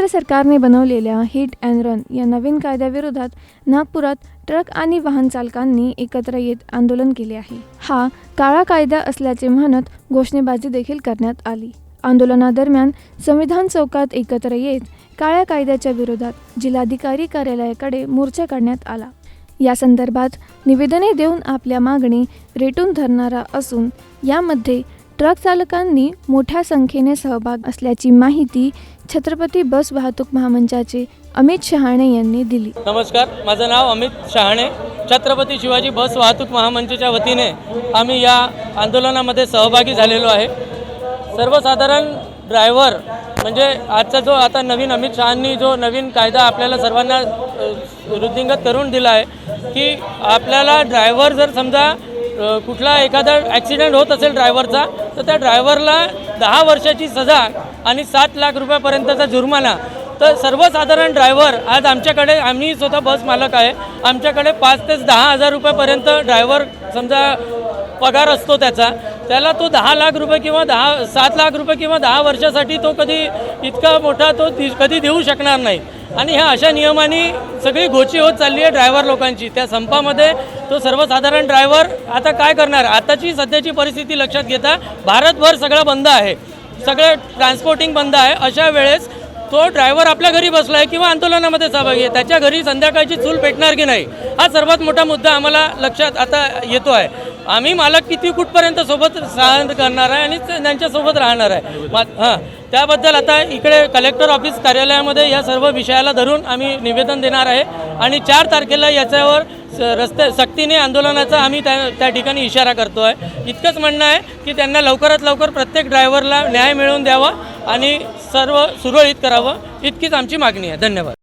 केंद्र सरकारने बनवलेल्या हिट अँड रन या नवीन कायद्याविरोधात नागपुरात ट्रक आणि वाहन चालकांनी एकत्र येत आंदोलन केले आहे. हा काळा कायदा असल्याचे म्हणत घोषणेबाजी देखील करण्यात आली. आंदोलनादरम्यान संविधान चौकात एकत्र येत काळ्या कायद्याच्या विरोधात जिल्हाधिकारी कार्यालयाकडे मोर्चा काढण्यात आला. या संदर्भात निवेदने देऊन आपल्या मागणी रेटून धरणारा असून यामध्ये ट्रक चालकांनी मोठ्या संख्येने सहभाग असल्याची माहिती छत्रपती बस वाहतूक महामंचाचे अमित शहाणे यांनी दिली. नमस्कार माझं नाव अमित शहाणे. छत्रपती शिवाजी बस वाहतूक महामंचाच्या वतीने आम्ही या आंदोलनामध्ये सहभागी झालेलो आहे. सर्वसाधारण ड्रायव्हर म्हणजे आजचा जो आता नवीन अमित शहांनी जो नवीन कायदा आपल्याला सर्वांना वृद्धिंगत करून दिला आहे की आपल्याला ड्रायव्हर जर समजा कुठला एखादा ॲक्सिडेंट होत असेल ड्रायव्हरचा तर त्या ड्रायव्हरला दहा वर्षाची सजा आणि सात लाख रुपयापर्यंतचा जुर्माना. तर सर्वसाधारण ड्रायव्हर आज आमच्याकडे आम्ही स्वतः बस मालक आहे आमच्याकडे पाच ते दहा हजार रुपयापर्यंत ड्रायव्हर समजा पगार असतो त्याचा. त्याला तो दहा लाख रुपये किंवा दहा सात लाख रुपये किंवा दहा वर्षासाठी तो कधी इतका मोठा तो कधी देऊ शकणार नाही. आणि ह्या अशा नियमांनी सगळी गोची होत चालली आहे ड्रायव्हर लोकांची. त्या संपामध्ये तो सर्वसाधारण ड्रायव्हर आता काय करणार? आताची सध्याची परिस्थिती लक्षात घेता भारतभर सगळं बंद आहे. सगळं ट्रान्सपोर्टिंग बंद आहे. अशा वेळेस तो ड्रायव्हर आपल्या घरी बसला आहे किंवा आंदोलनामध्ये सहभागी आहे. त्याच्या घरी संध्याकाळची चूल पेटणार की नाही? हा सर्वात मोठा मुद्दा आम्हाला लक्षात आता येतो आहे. आम्ही मालक किती कुठपर्यंत सोबत सहन करणार आहे आणि त्यांच्यासोबत राहणार आहे. मा हां. त्याबद्दल आता इकडे कलेक्टर ऑफिस कार्यालयामध्ये या सर्व विषयाला धरून आम्ही निवेदन देणार आहे. आणि चार तारखेला याच्यावर स- रस्ते सक्तीने आंदोलनाचा आम्ही त्या त्या ठिकाणी इशारा करतो आहे इतकंच म्हणणं आहे की त्यांना लवकरात लवकर प्रत्येक ड्रायव्हरला न्याय मिळवून द्यावा आणि सर्व सुरळीत करावं. इतकीच आमची मागणी आहे. धन्यवाद.